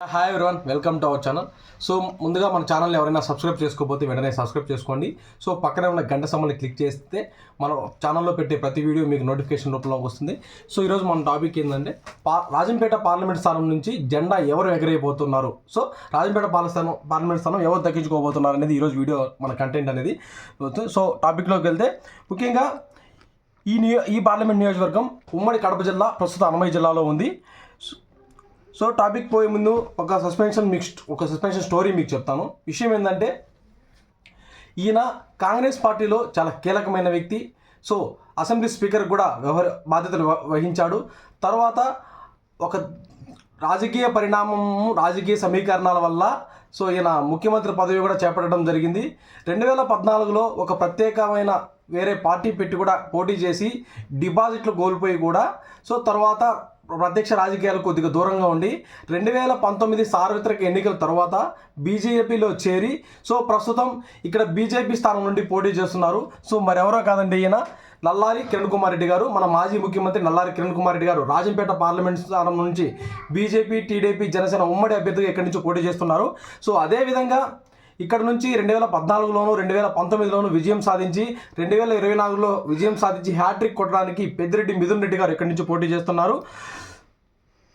Hi everyone welcome to our channel so ముందుగా మన channel ఎవరైనా సబ్స్క్రైబ్ చేసుకోకపోతే వెంటనే సబ్స్క్రైబ్ చేసుకోండి. సో పక్కనే ఉన్న గంట సమ్మని క్లిక్ చేస్తే మన ఛానల్లో పెట్టే ప్రతి వీడియో మీకు నోటిఫికేషన్ రూపంలో వస్తుంది. సో ఈరోజు మన టాపిక్ ఏంటంటే పా రాజంపేట పార్లమెంట్ స్థానం నుంచి జెండా ఎవరు ఎగరైపోతున్నారు సో రాజంపేట పాలస్థానం పార్లమెంట్ స్థానం ఎవరు దక్కించుకోబోతున్నారు అనేది ఈరోజు వీడియో మన కంటెంట్ అనేది. సో టాపిక్లోకి వెళ్తే ముఖ్యంగా ఈ నియో ఈ పార్లమెంట్ నియోజకవర్గం ఉమ్మడి కడప జిల్లా ప్రస్తుత అన్నమయ్య జిల్లాలో ఉంది. సో టాపిక్ పోయే ముందు ఒక సస్పెన్షన్ మీకు ఒక సస్పెన్షన్ స్టోరీ మీకు చెప్తాను. విషయం ఏంటంటే ఈయన కాంగ్రెస్ పార్టీలో చాలా కీలకమైన వ్యక్తి. సో అసెంబ్లీ స్పీకర్ కూడా వ్యవహార బాధ్యతలు వహించాడు. తర్వాత ఒక రాజకీయ పరిణామము రాజకీయ సమీకరణాల వల్ల సో ఈయన ముఖ్యమంత్రి పదవి కూడా చేపట్టడం జరిగింది. రెండు వేల పద్నాలుగులో ఒక ప్రత్యేకమైన వేరే పార్టీ పెట్టి కూడా పోటీ చేసి డిపాజిట్లు కోల్పోయి కూడా సో తర్వాత ప్రత్యక్ష రాజకీయాలు కొద్దిగా దూరంగా ఉండి రెండు వేల పంతొమ్మిది సార్వత్రిక ఎన్నికల తర్వాత బీజేపీలో చేరి సో ప్రస్తుతం ఇక్కడ బీజేపీ స్థానం నుండి పోటీ చేస్తున్నారు. సో మరెవరో కాదండి ఈయన. నల్లారి కిరణ్ కుమార్ రెడ్డి గారు మన మాజీ ముఖ్యమంత్రి నల్లారి కిరణ్ కుమార్ రెడ్డి గారు రాజంపేట పార్లమెంట్ స్థానం నుంచి బీజేపీ టీడీపీ జనసేన ఉమ్మడి అభ్యర్థిగా ఇక్కడి నుంచి పోటీ చేస్తున్నారు. సో అదేవిధంగా ఇక్కడ నుంచి రెండు వేల పద్నాలుగులోను రెండు వేల పంతొమ్మిదిలోను విజయం సాధించి రెండు వేల ఇరవై నాలుగులో విజయం సాధించి హ్యాట్రిక్ కొట్టడానికి పెద్దిరెడ్డి మిథున్ రెడ్డి గారు ఇక్కడి నుంచి పోటీ చేస్తున్నారు.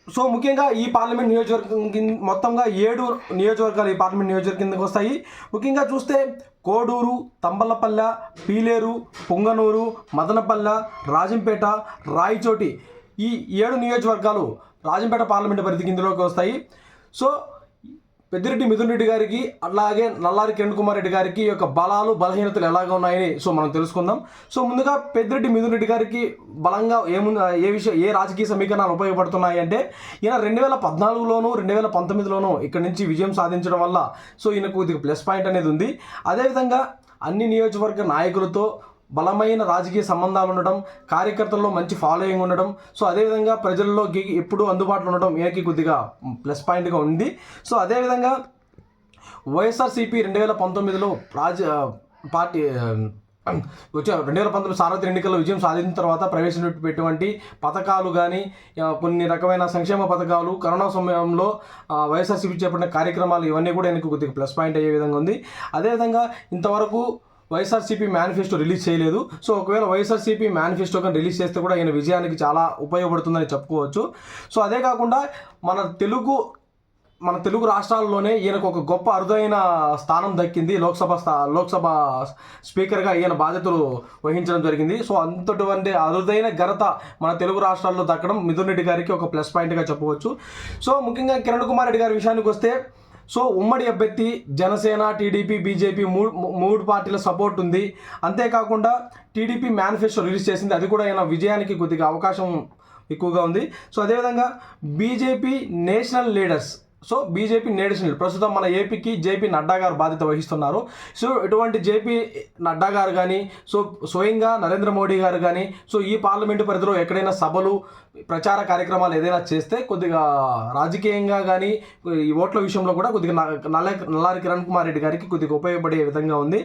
సో ముఖ్యంగా ఈ పార్లమెంట్ నియోజకవర్గం కింద మొత్తంగా ఏడు నియోజకవర్గాలు ఈ పార్లమెంట్ నియోజకవర్గం కిందకు వస్తాయి. ముఖ్యంగా చూస్తే కోడూరు తంబలపల్లె పీలేరు పొంగనూరు మదనపల్లె రాజంపేట రాయచోటి ఈ ఏడు నియోజకవర్గాలు రాజంపేట పార్లమెంట్ పరిధి కిందలోకి వస్తాయి. సో పెద్దిరెడ్డి మిథున్ రెడ్డి గారికి అలాగే నల్లారి కిరణ్ కుమార్ రెడ్డి గారికి యొక్క బలాలు బలహీనతలు ఎలాగ ఉన్నాయని సో మనం తెలుసుకుందాం. సో ముందుగా పెద్దిరెడ్డి మిథున్ రెడ్డి గారికి బలంగా ఏముంది ఏ విషయం ఏ రాజకీయ సమీకరణాలు ఉపయోగపడుతున్నాయి అంటే ఈయన రెండు వేల పద్నాలుగులోను రెండు వేల పంతొమ్మిదిలోను ఇక్కడ నుంచి విజయం సాధించడం వల్ల సో ఈయనకు కొద్దిగా ప్లస్ పాయింట్ అనేది ఉంది. అదేవిధంగా అన్ని నియోజకవర్గ నాయకులతో బలమైన రాజకీయ సంబంధాలు ఉండడం కార్యకర్తల్లో మంచి ఫాలోయింగ్ ఉండడం సో అదేవిధంగా ప్రజల్లో ఎప్పుడూ అందుబాటులో ఉండడం ఈయనకి కొద్దిగా ప్లస్ పాయింట్గా ఉంది. సో అదేవిధంగా వైఎస్ఆర్సీపీ రెండు వేల పంతొమ్మిదిలో రాజ పార్టీ వచ్చే రెండు వేల పంతొమ్మిది సార్వత్రిక ఎన్నికల్లో విజయం సాధించిన తర్వాత ప్రవేశపెట్టినటువంటి పథకాలు కానీ కొన్ని రకమైన సంక్షేమ పథకాలు కరోనా సమయంలో వైఎస్ఆర్సీపీ చేపట్టిన కార్యక్రమాలు ఇవన్నీ కూడా ఆయనకు కొద్దిగా ప్లస్ పాయింట్ అయ్యే విధంగా ఉంది. అదేవిధంగా ఇంతవరకు వైఎస్ఆర్సీపీ మేనిఫెస్టో రిలీజ్ చేయలేదు. సో ఒకవేళ వైఎస్ఆర్సీపీ మేనిఫెస్టో కానీ రిలీజ్ చేస్తే కూడా ఈయన విజయానికి చాలా ఉపయోగపడుతుందని చెప్పుకోవచ్చు. సో అదే కాకుండా మన తెలుగు మన తెలుగు రాష్ట్రాల్లోనే ఈయనకు ఒక గొప్ప అరుదైన స్థానం దక్కింది. లోక్సభ స్థా లోక్సభ స్పీకర్గా ఈయన బాధ్యతలు వహించడం జరిగింది. సో అంతటువంటి అరుదైన ఘనత మన తెలుగు రాష్ట్రాల్లో దక్కడం మిథున్ రెడ్డి గారికి ఒక ప్లస్ పాయింట్గా చెప్పవచ్చు సో ముఖ్యంగా కిరణ్ కుమార్ రెడ్డి గారి విషయానికి వస్తే సో ఉమ్మడి అభ్యర్థి జనసేన టీడీపీ బీజేపీ మూడు మూడు పార్టీల సపోర్ట్ ఉంది. అంతేకాకుండా టీడీపీ మేనిఫెస్టో రిలీజ్ చేసింది. అది కూడా ఆయన విజయానికి కొద్దిగా అవకాశం ఎక్కువగా ఉంది. సో అదేవిధంగా BJP national leaders so BJP national ప్రస్తుతం మన ఏపీకి జేపీ నడ్డా గారు బాధ్యత వహిస్తున్నారు. సో ఇటువంటి జేపీ నడ్డా గారు కానీ సో స్వయంగా నరేంద్ర మోడీ గారు కానీ సో ఈ పార్లమెంటు పరిధిలో ఎక్కడైనా సభలు ప్రచార కార్యక్రమాలు ఏదైనా చేస్తే కొద్దిగా రాజకీయంగా కానీ ఈ ఓట్ల విషయంలో కూడా కొద్దిగా నల్ల నల్లారి కిరణ్ కుమార్ రెడ్డి గారికి కొద్దిగా ఉపయోగపడే విధంగా ఉంది.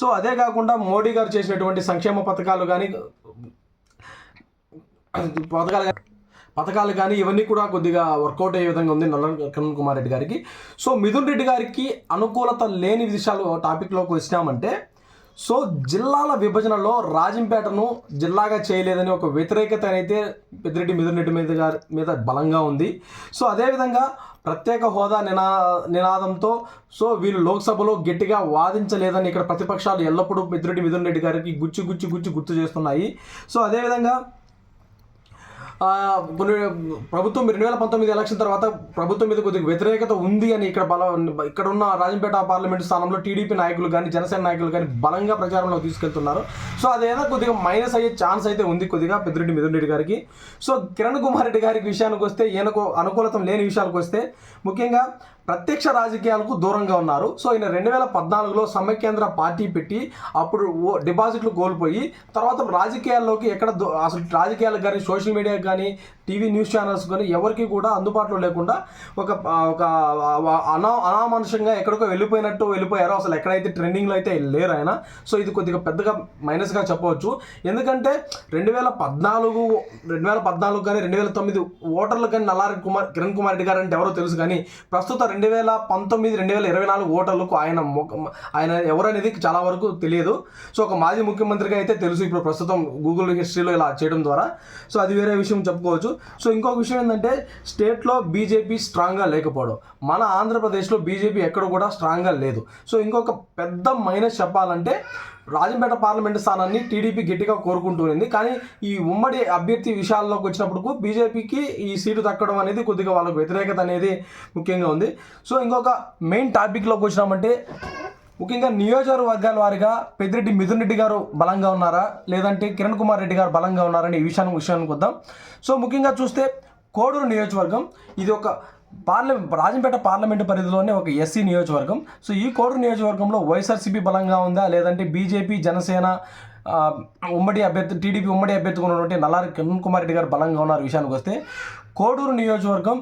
సో అదే కాకుండా మోడీ గారు చేసినటువంటి సంక్షేమ పథకాలు కానీ పథకాలు కానీ పథకాలు కానీ ఇవన్నీ కూడా కొద్దిగా వర్కౌట్ అయ్యే విధంగా ఉంది నల్ల కిరణ్ కుమార్ రెడ్డి గారికి. సో మిథున్ రెడ్డి గారికి అనుకూలత లేని విషయాలు టాపిక్లోకి వచ్చినామంటే సో జిల్లాల విభజనలో రాజంపేటను జిల్లాగా చేయలేదని ఒక వ్యతిరేకత అయితే పెద్దిరెడ్డి మిథున్ రెడ్డి మీద గారి మీద బలంగా ఉంది. సో అదేవిధంగా ప్రత్యేక హోదా నినా నినాదంతో సో వీళ్ళు లోక్సభలో గట్టిగా వాదించలేదని ఇక్కడ ప్రతిపక్షాలు ఎల్లప్పుడూ పెద్దిరెడ్డి మిథున్ రెడ్డి గారికి గుచ్చి గుచ్చి గుచ్చి గుర్తు చేస్తున్నాయి. సో అదేవిధంగా కొన్ని ప్రభుత్వం రెండు వేల పంతొమ్మిది ఎలక్షన్ తర్వాత ప్రభుత్వం మీద కొద్దిగా వ్యతిరేకత ఉంది అని ఇక్కడ బల ఇక్కడ ఉన్న రాజంపేట పార్లమెంట్ స్థానంలో టీడీపీ నాయకులు కానీ జనసేన నాయకులు కానీ బలంగా ప్రచారంలో తీసుకెళ్తున్నారు. సో అదేదో కొద్దిగా మైనస్ అయ్యే ఛాన్స్ అయితే ఉంది కొద్దిగా పెద్దిరెడ్డి మిథున్ రెడ్డి గారికి. సో కిరణ్ కుమార్ రెడ్డి గారికి విషయానికి వస్తే ఈయనకు అనుకూలతం లేని విషయాలకు వస్తే ముఖ్యంగా ప్రత్యక్ష రాజకీయాలకు దూరంగా ఉన్నారు. సో ఈయన రెండు వేల పద్నాలుగులో సమైక్యాంధ్ర పార్టీ పెట్టి అప్పుడు ఓ- డిపాజిట్లు కోల్పోయి తర్వాత రాజకీయాల్లోకి ఎక్కడ దో- అసలు రాజకీయాలకు కానీ సోషల్ మీడియాకి కానీ టీవీ న్యూస్ ఛానల్స్ కానీ ఎవరికి కూడా అందుబాటులో లేకుండా ఒక ఒక అనా అనామానుషంగా ఎక్కడికో వెళ్ళిపోయినట్టు వెళ్ళిపోయారో. అసలు ఎక్కడైతే ట్రెండింగ్లో అయితే లేరు ఆయన. సో ఇది కొద్దిగా పెద్దగా మైనస్గా చెప్పవచ్చు. ఎందుకంటే రెండు వేల పద్నాలుగు రెండు వేల పద్నాలుగు కానీ రెండు వేల తొమ్మిది ఓటర్లు కానీ నల్లారి కుమార్ కిరణ్ కుమార్ రెడ్డి గారు అంటే ఎవరో తెలుసు కానీ ప్రస్తుతం రెండు వేల పంతొమ్మిది రెండు వేల ఇరవై నాలుగు ఓటర్లకు ఆయన ఆయన ఎవరనేది చాలా వరకు తెలియదు. సో ఒక మాజీ ముఖ్యమంత్రిగా అయితే తెలుసు ఇప్పుడు ప్రస్తుతం గూగుల్ హిస్టరీలో ఇలా చేయడం ద్వారా. సో అది వేరే విషయం. చెప్పుకోవచ్చు. సో ఇంకొక విషయం ఏంటంటే స్టేట్లో బీజేపీ స్ట్రాంగ్గా లేకపోవడం. మన ఆంధ్రప్రదేశ్లో బీజేపీ ఎక్కడ కూడా స్ట్రాంగ్గా లేదు. సో ఇంకొక పెద్ద మైనస్ చెప్పాలంటే రాజంపేట పార్లమెంట్ స్థానాన్ని టీడీపీ గట్టిగా కోరుకుంటుంది కానీ ఈ ఉమ్మడి అభ్యర్థి విషయాల్లోకి వచ్చినప్పుడు బీజేపీకి ఈ సీటు దక్కడం అనేది కొద్దిగా వాళ్ళకు వ్యతిరేకత అనేది ముఖ్యంగా ఉంది. సో ఇంకొక మెయిన్ టాపిక్లోకి వచ్చినామంటే ముఖ్యంగా నియోజకవర్గాల వారిగా పెద్దిరెడ్డి మిథున్ రెడ్డి గారు బలంగా ఉన్నారా? లేదంటే కిరణ్ కుమార్ రెడ్డి గారు బలంగా ఉన్నారని ఈ విషయాన్ని విషయానికి వద్దాం సో ముఖ్యంగా చూస్తే కోడూరు నియోజకవర్గం ఇది ఒక పార్లమెంట్ రాజంపేట పార్లమెంటు పరిధిలోనే ఒక ఎస్సీ నియోజకవర్గం. సో ఈ కోడూరు నియోజకవర్గంలో వైఎస్ఆర్సీపీ బలంగా ఉందా? లేదంటే బీజేపీ జనసేన ఉమ్మడి అభ్యర్థి టీడీపీ ఉమ్మడి అభ్యర్థిగా ఉన్నటువంటి నల్లారి కిరణ్ కుమార్ రెడ్డి గారు బలంగా ఉన్నారు? విషయానికి వస్తే కోడూరు నియోజకవర్గం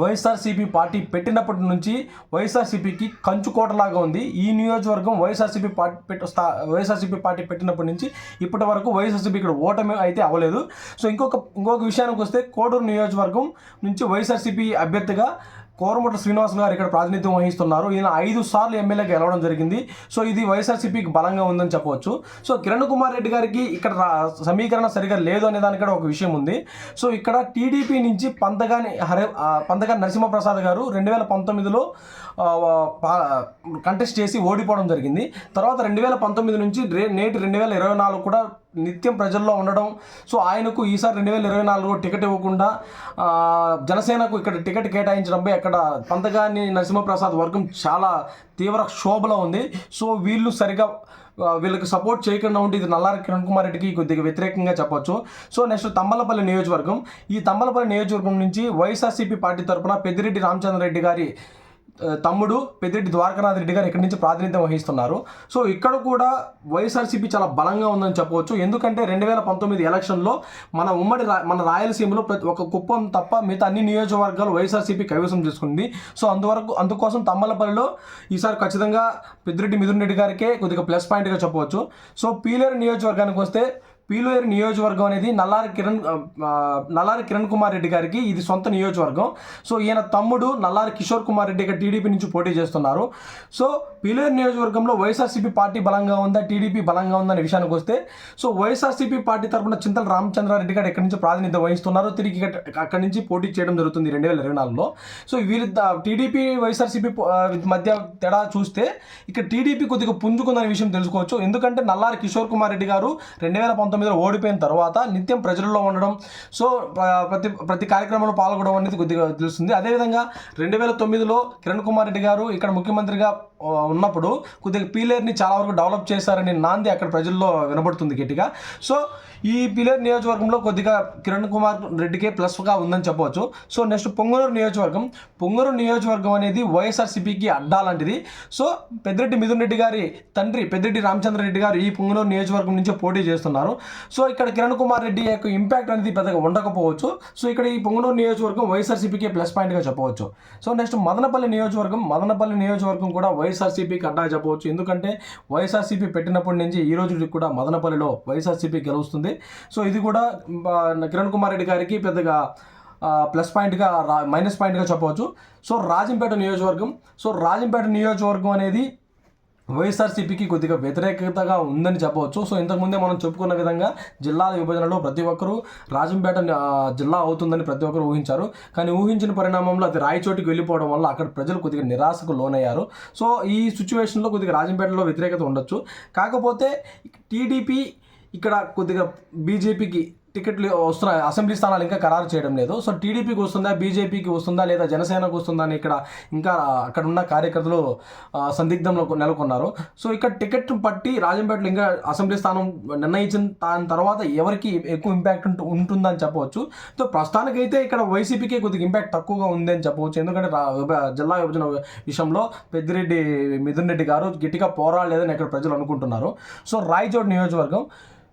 వైఎస్ఆర్సీపీ పార్టీ పెట్టినప్పటి నుంచి వైఎస్ఆర్సీపీకి కంచుకోటలాగా ఉంది. ఈ నియోజకవర్గం వైఎస్ఆర్సీపీ పార్టీ పెట్ట స్థా వైఎస్ఆర్సీపీ పార్టీ పెట్టినప్పటి నుంచి ఇప్పటి వరకు వైఎస్ఆర్సీపీ ఇక్కడ ఓటమి అయితే అవ్వలేదు. సో ఇంకొక ఇంకొక విషయానికి వస్తే కోడూరు నియోజకవర్గం నుంచి వైఎస్ఆర్సీపీ అభ్యర్థిగా కోరమూట శ్రీనివాస్ గారు ఇక్కడ ప్రాతినిధ్యం వహిస్తున్నారు. ఈయన ఐదు సార్లు ఎమ్మెల్యేగా గెలవడం జరిగింది. సో ఇది వైఎస్ఆర్సీపీకి బలంగా ఉందని చెప్పవచ్చు. సో కిరణ్ కుమార్ రెడ్డి గారికి ఇక్కడ సమీకరణ సరిగా లేదు అనే దానికి కూడా ఒక విషయం ఉంది. సో ఇక్కడ టీడీపీ నుంచి పంతగాని హరే పంతగాని నరసింహప్రసాద్ గారు రెండు వేల పంతొమ్మిదిలో కంటెస్ట్ చేసి ఓడిపోవడం జరిగింది. తర్వాత రెండు వేల పంతొమ్మిది నుంచి నేటి రెండు వేల ఇరవై నాలుగు కూడా నిత్యం ప్రజల్లో ఉండడం. సో ఆయనకు ఈసారి రెండు వేల ఇరవై నాలుగులో టికెట్ ఇవ్వకుండా జనసేనకు ఇక్కడ టికెట్ కేటాయించడంపై అక్కడ పంతగాని నరసింహప్రసాద్ వర్గం చాలా తీవ్ర క్షోభలో ఉంది. సో వీళ్ళు సరిగా వీళ్ళకి సపోర్ట్ చేయకుండా ఉంటే ఇది నల్లారి కిరణ్ కుమార్ రెడ్డికి కొద్దిగా వ్యతిరేకంగా చెప్పొచ్చు. సో నెక్స్ట్ తమ్మలపల్లి నియోజకవర్గం. ఈ తమ్మలపల్లి నియోజకవర్గం నుంచి వైఎస్ఆర్సీపీ పార్టీ తరపున పెద్దిరెడ్డి రామచంద్రరెడ్డి గారి తమ్ముడు పెద్దిరెడ్డి ద్వారకానాథ్ రెడ్డి గారు ఇక్కడి నుంచి ప్రాతినిధ్యం వహిస్తున్నారు. సో ఇక్కడ కూడా వైఎస్ఆర్సీపీ చాలా బలంగా ఉందని చెప్పవచ్చు. ఎందుకంటే రెండు వేల పంతొమ్మిది ఎలక్షన్లో మన ఉమ్మడి మన రాయలసీమలో ప్రతి ఒక కుప్పం తప్ప మిగతా అన్ని నియోజకవర్గాలు వైఎస్ఆర్సీపీ కైవసం చేసుకుంది. సో అందువరకు అందుకోసం తమ్మలపల్లిలో ఈసారి ఖచ్చితంగా పెద్దిరెడ్డి మిథున్ రెడ్డి గారికే కొద్దిగా ప్లస్ పాయింట్గా చెప్పవచ్చు. సో పీలేరు నియోజకవర్గానికి వస్తే పీలేరు నియోజకవర్గం అనేది నల్లారి కిరణ్ నల్లారి కిరణ్ కుమార్ రెడ్డి గారికి ఇది సొంత నియోజకవర్గం. సో ఈయన తమ్ముడు నల్లారి కిషోర్ కుమార్ రెడ్డి గారు టీడీపీ నుంచి పోటీ చేస్తున్నారు. సో పీలేరు నియోజకవర్గంలో వైఎస్ఆర్సీపీ పార్టీ బలంగా ఉందా టీడీపీ బలంగా ఉందా అనే విషయానికి వస్తే సో వైఎస్ఆర్సీపీ పార్టీ తరపున చింతల రామచంద్రారెడ్డి గారు ఎక్కడి నుంచి ప్రాతినిధ్యం వహిస్తున్నారు తిరిగి ఇక్కడ- అక్కడి నుంచి పోటీ చేయడం జరుగుతుంది రెండు వేల ఇరవై నాలుగులో. సో వీరి టీడీపీ వైఎస్ఆర్సీపీ మధ్య తేడా చూస్తే ఇక్కడ టీడీపీ కొద్దిగా పుంజుకుందనే విషయం తెలుసుకోవచ్చు. ఎందుకంటే నల్లారి కిషోర్ కుమార్ రెడ్డి గారు రెండు వేల పంతొమ్మిది పంతొమ్మిదిలో ఓడిపోయిన తర్వాత నిత్యం ప్రజల్లో ఉండడం సో ప్రతి ప్రతి కార్యక్రమంలో పాల్గొనడం అనేది కొద్దిగా తెలుస్తుంది. అదేవిధంగా రెండు వేల తొమ్మిదిలో కిరణ్ కుమార్ రెడ్డి గారు ఇక్కడ ముఖ్యమంత్రిగా ఉన్నప్పుడు కొద్దిగా పీలేర్ని చాలా వరకు డెవలప్ చేశారని నాంది అక్కడ ప్రజల్లో వినబడుతుంది గట్టిగా. సో ఈ పీలేరు నియోజకవర్గంలో కొద్దిగా కిరణ్ కుమార్ రెడ్డికే ప్లస్గా ఉందని చెప్పవచ్చు. సో నెక్స్ట్ పొంగనూరు నియోజకవర్గం. పొంగనూరు నియోజకవర్గం అనేది వైఎస్ఆర్సీపీకి అడ్డా లాంటిది సో పెద్దిరెడ్డి మిథున్ రెడ్డి గారి తండ్రి పెద్దిరెడ్డి రామచంద్ర రెడ్డి గారు ఈ పొంగనూరు నియోజకవర్గం నుంచి పోటీ చేస్తున్నారు. సో ఇక్కడ కిరణ్ కుమార్ రెడ్డి యొక్క ఇంపాక్ట్ అనేది పెద్దగా ఉండకపోవచ్చు. సో ఇక్కడ ఈ పొంగనూరు నియోజకవర్గం వైఎస్ఆర్సీపీకి ప్లస్ పాయింట్గా చెప్పవచ్చు. సో నెక్స్ట్ మదనపల్లి నియోజకవర్గం. మదనపల్లి నియోజకవర్గం కూడా వైఎస్ఆర్సీపీకి అడ్డా చెప్పవచ్చు ఎందుకంటే వైఎస్ఆర్సీపీ పెట్టినప్పటి నుంచి ఈ రోజు కూడా మదనపల్లిలో వైఎస్ఆర్సీపీ గెలుస్తుంది. సో ఇది కూడా కిరణ్ కుమార్ రెడ్డి గారికి పెద్దగా ప్లస్ పాయింట్గా రా మైనస్ పాయింట్గా చెప్పవచ్చు. సో రాజంపేట నియోజకవర్గం సో రాజంపేట నియోజకవర్గం అనేది వైఎస్ఆర్సీపీకి కొద్దిగా వ్యతిరేకతగా ఉందని చెప్పవచ్చు. సో ఇంతకుముందే మనం చెప్పుకున్న విధంగా జిల్లాల విభజనలో ప్రతి ఒక్కరూ రాజంపేట జిల్లా అవుతుందని ప్రతి ఒక్కరు ఊహించారు. కానీ ఊహించిన పరిణామంలో అది రాయచోటికి వెళ్ళిపోవడం వల్ల అక్కడ ప్రజలు కొద్దిగా నిరాశకు లోనయ్యారు. సో ఈ సిచ్యువేషన్లో కొద్దిగా రాజంపేటలో వ్యతిరేకత ఉండొచ్చు. కాకపోతే టీడీపీ ఇక్కడ కొద్దిగా బీజేపీకి టికెట్లు వస్తున్నాయి. అసెంబ్లీ స్థానాలు ఇంకా ఖరారు చేయడం లేదు. సో టీడీపీకి వస్తుందా బీజేపీకి వస్తుందా లేదా జనసేనకు వస్తుందా అని ఇక్కడ ఇంకా అక్కడ ఉన్న కార్యకర్తలు సందిగ్ధంలో నెలకొన్నారు. సో ఇక్కడ టికెట్ పట్టి రాజంపేటలో ఇంకా అసెంబ్లీ స్థానం నిర్ణయించిన దాని తర్వాత ఎవరికి ఎక్కువ ఇంపాక్ట్ ఉంటు ఉంటుందని చెప్పవచ్చు. సో ప్రస్తుతానికైతే ఇక్కడ వైసీపీకి కొద్దిగా ఇంపాక్ట్ తక్కువగా ఉంది అని చెప్పవచ్చు. ఎందుకంటే జిల్లా విభజన విషయంలో పెద్దిరెడ్డి మిథున్ రెడ్డి గారు గట్టిగా పోరాడలేదని ఇక్కడ ప్రజలు అనుకుంటున్నారు. సో రాయచోటి నియోజకవర్గం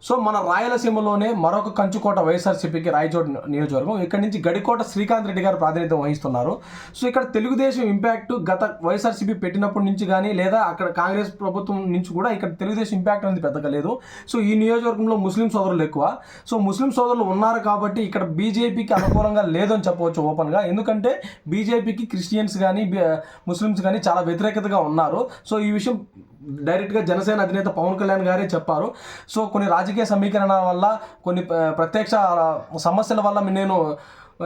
సో మన రాయలసీమలోనే మరొక కంచుకోట వైఎస్ఆర్సీపీకి రాయచోటి నియోజకవర్గం. ఇక్కడ నుంచి గడికోట శ్రీకాంత్ రెడ్డి గారు ప్రాతినిధ్యం వహిస్తున్నారు. సో ఇక్కడ తెలుగుదేశం ఇంపాక్ట్ గత వైఎస్ఆర్సీపీ పెట్టినప్పటి నుంచి కానీ లేదా అక్కడ కాంగ్రెస్ ప్రభుత్వం నుంచి కూడా ఇక్కడ తెలుగుదేశం ఇంపాక్ట్ అనేది పెద్దగా లేదు. సో ఈ నియోజకవర్గంలో ముస్లిం సోదరులు ఎక్కువ. సో ముస్లిం సోదరులు ఉన్నారు కాబట్టి ఇక్కడ బీజేపీకి అనుకూలంగా లేదని చెప్పవచ్చు ఓపెన్గా ఎందుకంటే బీజేపీకి క్రిస్టియన్స్ కానీ ముస్లిమ్స్ కానీ చాలా వ్యతిరేకతగా ఉన్నారు. సో ఈ విషయం డైరెక్ట్గా జనసేన అధినేత పవన్ కళ్యాణ్ గారే చెప్పారు. సో కొన్ని రాజకీయ సమీకరణ వల్ల కొన్ని ప్రత్యక్ష సమస్యల వల్ల నేను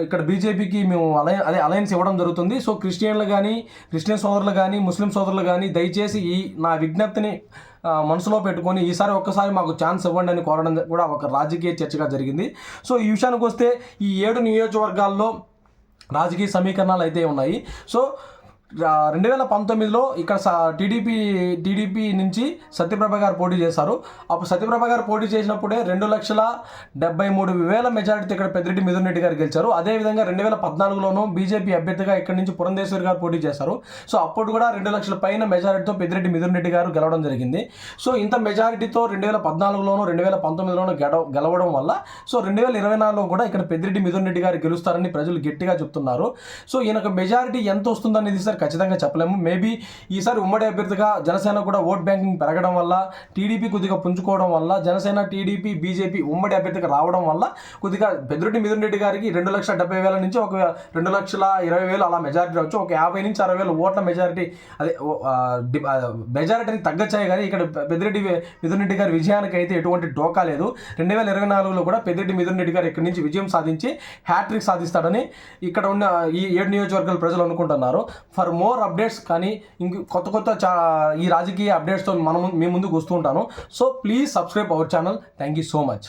ఇక్కడ బీజేపీకి మేము అలయ అదే అలయన్స్ ఇవ్వడం జరుగుతుంది. సో క్రిస్టియన్లు కానీ క్రిస్టియన్ సోదరులు కానీ ముస్లిం సోదరులు కానీ దయచేసి ఈ నా విజ్ఞప్తిని మనసులో పెట్టుకొని ఈసారి ఒక్కసారి మాకు ఛాన్స్ ఇవ్వండి అని కోరడం కూడా ఒక రాజకీయ చర్చగా జరిగింది. సో ఈ విషయానికి వస్తే ఈ ఏడు నియోజకవర్గాల్లో రాజకీయ సమీకరణాలు అయితే ఉన్నాయి. సో రెండు వేల పంతొమ్మిదిలో ఇక్కడ టీడీపీ టీడీపీ నుంచి సత్యప్రభ గారు పోటీ చేశారు. అప్పుడు సత్యప్రభ గారు పోటీ చేసినప్పుడే రెండు లక్షల డెబ్బై మూడు వేల మెజారిటీ ఇక్కడ పెద్దిరెడ్డి మిథున్ రెడ్డి గారు గెలిచారు. అదేవిధంగా రెండు వేల పద్నాలుగులోనూ బీజేపీ అభ్యర్థిగా ఇక్కడ నుంచి పురంధేశ్వరి గారు పోటీ చేశారు. సో అప్పుడు కూడా రెండు లక్షల పైన మెజారిటీతో పెద్దిరెడ్డి మిథున్ రెడ్డి గారు గెలవడం జరిగింది. సో ఇంత మెజారిటీతో రెండు వేల పద్నాలుగులోనూ రెండు వేల పంతొమ్మిదిలోనూ గెలవ గెలవడం వల్ల సో రెండు వేల ఇరవై నాలుగులో కూడా ఇక్కడ పెద్దిరెడ్డి మిథున్ రెడ్డి గారు గెలుస్తారని ప్రజలు గట్టిగా చెప్తున్నారు. సో ఈయనకు మెజారిటీ ఎంత వస్తుందనేది సార్ ఖచ్చితంగా చెప్పలేము. మేబీ ఈసారి ఉమ్మడి అభ్యర్థిగా జనసేన కూడా ఓట్ బ్యాంకింగ్ పెరగడం వల్ల టీడీపీ కొద్దిగా పుంజుకోవడం వల్ల జనసేన టీడీపీ బీజేపీ ఉమ్మడి అభ్యర్థిగా రావడం వల్ల కొద్దిగా పెద్దిరెడ్డి మిథున్ రెడ్డి గారికి రెండు లక్షల డెబ్బై వేల నుంచి ఒక రెండు లక్షల ఇరవై వేలు అలా మెజారిటీ రావచ్చు. ఒక యాభై నుంచి అరవై వేల ఓట్ల మెజారిటీ అదే మెజారిటీని తగ్గచ్చాయి కానీ ఇక్కడ పెద్దిరెడ్డి మిథున్ రెడ్డి గారి విజయానికి అయితే ఎటువంటి డోకా లేదు. రెండు వేల ఇరవై నాలుగులో కూడా పెద్దిరెడ్డి మిథున్ రెడ్డి గారు ఇక్కడి నుంచి విజయం సాధించి హ్యాట్రిక్ సాధిస్తాడని ఇక్కడ ఉన్న ఈ ఏడు నియోజకవర్గాల ప్రజలు అనుకుంటున్నారు. ఫర్ ఫర్ మోర్ అప్డేట్స్ కానీ ఇంక కొత్త కొత్త చా ఈ రాజకీయ అప్డేట్స్తో మనం మీ ముందుకు వస్తూ ఉంటాను. So please subscribe our channel. Thank you so much.